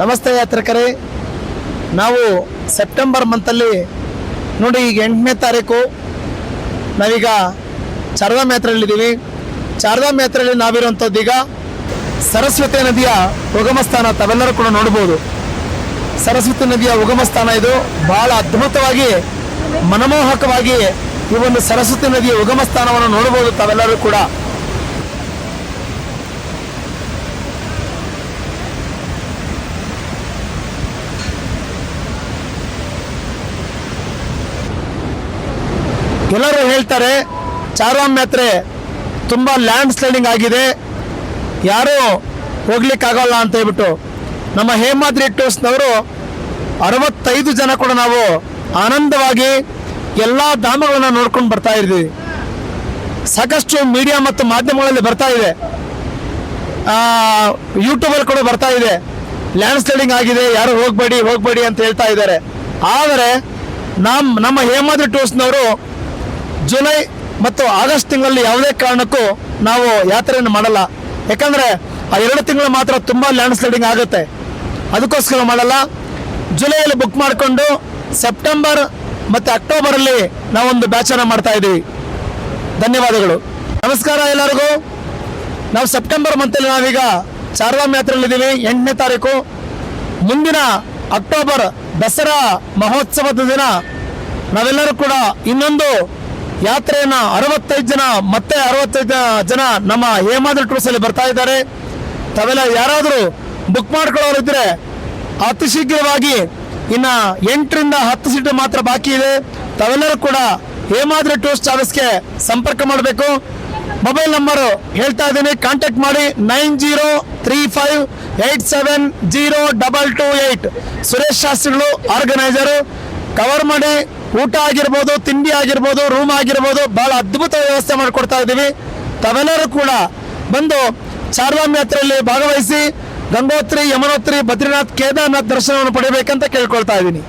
ನಮಸ್ತೆ ಯಾತ್ರಿಕರೇ. ನಾವು ಸೆಪ್ಟೆಂಬರ್ ಮಂತಲ್ಲಿ ನೋಡಿ ಈಗ ಎಂಟನೇ ತಾರೀಕು. ನಾವೀಗ ಚಾರ್ಧಾಮ್ ಯಾತ್ರೆಯಲ್ಲಿದ್ದೀವಿ ಚಾರ್ಧಾಮ್ ಯಾತ್ರೆಯಲ್ಲಿ ನಾವಿರುವಂಥದ್ದು ಈಗ ಸರಸ್ವತಿ ನದಿಯ ಉಗಮ ಸ್ಥಾನ. ತಾವೆಲ್ಲರೂ ಕೂಡ ನೋಡ್ಬೋದು ಸರಸ್ವತಿ ನದಿಯ ಉಗಮ ಸ್ಥಾನ ಇದು. ಬಹಳ ಅದ್ಭುತವಾಗಿ, ಮನಮೋಹಕವಾಗಿ ಈ ಒಂದು ಸರಸ್ವತಿ ನದಿಯ ಉಗಮ ಸ್ಥಾನವನ್ನು ನೋಡಬಹುದು ತಾವೆಲ್ಲರೂ ಕೂಡ. ಎಲ್ಲರೂ ಹೇಳ್ತಾರೆ, ಚಾರ್ವಾಮ್ ಯಾತ್ರೆ ತುಂಬ ಲ್ಯಾಂಡ್ ಸ್ಲೈಡಿಂಗ್ ಆಗಿದೆ. ಯಾರೂ ಹೋಗ್ಲಿಕ್ಕಾಗಲ್ಲ ಅಂತ ಹೇಳ್ಬಿಟ್ಟು. ನಮ್ಮ ಹೇಮಾದ್ರಿ ಟೂರ್ಸ್ನವರು ಅರವತ್ತೈದು ಜನ ಕೂಡ ನಾವು ಆನಂದವಾಗಿ ಎಲ್ಲ ಧಾಮಗಳನ್ನ ನೋಡ್ಕೊಂಡು ಬರ್ತಾ ಇದ್ದೀವಿ. ಸಾಕಷ್ಟು ಮೀಡಿಯಾ ಮತ್ತು ಮಾಧ್ಯಮಗಳಲ್ಲಿ ಬರ್ತಾ ಇದೆ. ಯೂಟ್ಯೂಬಲ್ಲಿ ಕೂಡ ಬರ್ತಾ ಇದೆ. ಲ್ಯಾಂಡ್ ಸ್ಲೈಡಿಂಗ್ ಆಗಿದೆ, ಯಾರು ಹೋಗಬೇಡಿ ಹೋಗಬೇಡಿ ಅಂತ ಹೇಳ್ತಾ ಇದ್ದಾರೆ. ಆದರೆ ನಮ್ಮ ನಮ್ಮ ಹೇಮಾದ್ರಿ ಟೂರ್ಸ್ನವರು ಜುಲೈ ಮತ್ತು ಆಗಸ್ಟ್ ತಿಂಗಳಲ್ಲಿ ಯಾವುದೇ ಕಾರಣಕ್ಕೂ ನಾವು ಯಾತ್ರೆಯನ್ನು ಮಾಡಲ್ಲ. ಯಾಕಂದರೆ ಆ ಎರಡು ತಿಂಗಳು ಮಾತ್ರ ತುಂಬ ಲ್ಯಾಂಡ್ ಸ್ಲೈಡಿಂಗ್ ಆಗುತ್ತೆ. ಅದಕ್ಕೋಸ್ಕರ ಮಾಡಲ್ಲ. ಜುಲೈಯಲ್ಲಿ ಬುಕ್ ಮಾಡಿಕೊಂಡು ಸೆಪ್ಟೆಂಬರ್ ಮತ್ತು ಅಕ್ಟೋಬರಲ್ಲಿ ನಾವೊಂದು ಬ್ಯಾಚನ್ನು ಮಾಡ್ತಾ ಇದ್ದೀವಿ. ಧನ್ಯವಾದಗಳು. ನಮಸ್ಕಾರ ಎಲ್ಲರಿಗೂ. ನಾವು ಸೆಪ್ಟೆಂಬರ್ ಮಂತಲ್ಲಿ ನಾವೀಗ ಚಾರ್ಧಾಮ್ ಯಾತ್ರೆಯಲ್ಲಿದ್ದೀವಿ. ಎಂಟನೇ ತಾರೀಕು. ಮುಂದಿನ ಅಕ್ಟೋಬರ್ ದಸರಾ ಮಹೋತ್ಸವದ ದಿನ. ನಾವೆಲ್ಲರೂ ಕೂಡ ಇನ್ನೊಂದು ಯಾತ್ರೆಯನ್ನ ಅರವತ್ತೈದು ಜನ, ಮತ್ತೆ ಅರವತ್ತೈದು ಜನ ನಮ್ಮ ಹೇಮಾದ್ರಿ ಟೂರ್ಸ್ ಅಲ್ಲಿ ಬರ್ತಾ ಇದ್ದಾರೆ. ತಾವೆಲ್ಲ ಯಾರಾದರೂ ಬುಕ್ ಮಾಡ್ಕೊಳ್ಳೋರು ಮಾಡ್ಕೊಳ್ಳೋರಿದ್ರೆ ಅತಿ ಶೀಘ್ರವಾಗಿ ಇನ್ನ ಎಂಟರಿಂದ ಹತ್ತು ಸೀಟು ಮಾತ್ರ ಬಾಕಿ ಇದೆ. ತಾವೆಲ್ಲರೂ ಕೂಡ ಹೇಮಾದ್ರಿ ಟೂರ್ಸ್ ಟ್ರಾವೆಲ್ಸ್ಗೆ ಸಂಪರ್ಕ ಮಾಡಬೇಕು. ಮೊಬೈಲ್ ನಂಬರ್ ಹೇಳ್ತಾ ಇದ್ದೀನಿ. ಕಾಂಟ್ಯಾಕ್ಟ್ ಮಾಡಿ nine zero three five eight seven zero double two eight Suresh ಶಾಸ್ತ್ರಿಗಳು ಆರ್ಗನೈಸರು ಕವರ್ ಮಾಡಿ. ಊಟ ಆಗಿರ್ಬೋದು, ತಿಂಡಿ ಆಗಿರ್ಬೋದು ರೂಮ್ ಆಗಿರ್ಬೋದು, ಬಹಳ ಅದ್ಭುತ ವ್ಯವಸ್ಥೆ ಮಾಡಿಕೊಡ್ತಾ ಇದ್ದೀವಿ. ತಾವೆಲ್ಲರೂ ಕೂಡ ಬಂದು ಚಾರ್ಧಾಮ್ ಯಾತ್ರೆಯಲ್ಲಿ ಭಾಗವಹಿಸಿ ಗಂಗೋತ್ರಿ, ಯಮನೋತ್ರಿ, ಬದ್ರಿನಾಥ್, ಕೇದಾರನಾಥ್ ದರ್ಶನವನ್ನು ಪಡೆಯಬೇಕಂತ ಕೇಳ್ಕೊಳ್ತಾ ಇದ್ದೀನಿ.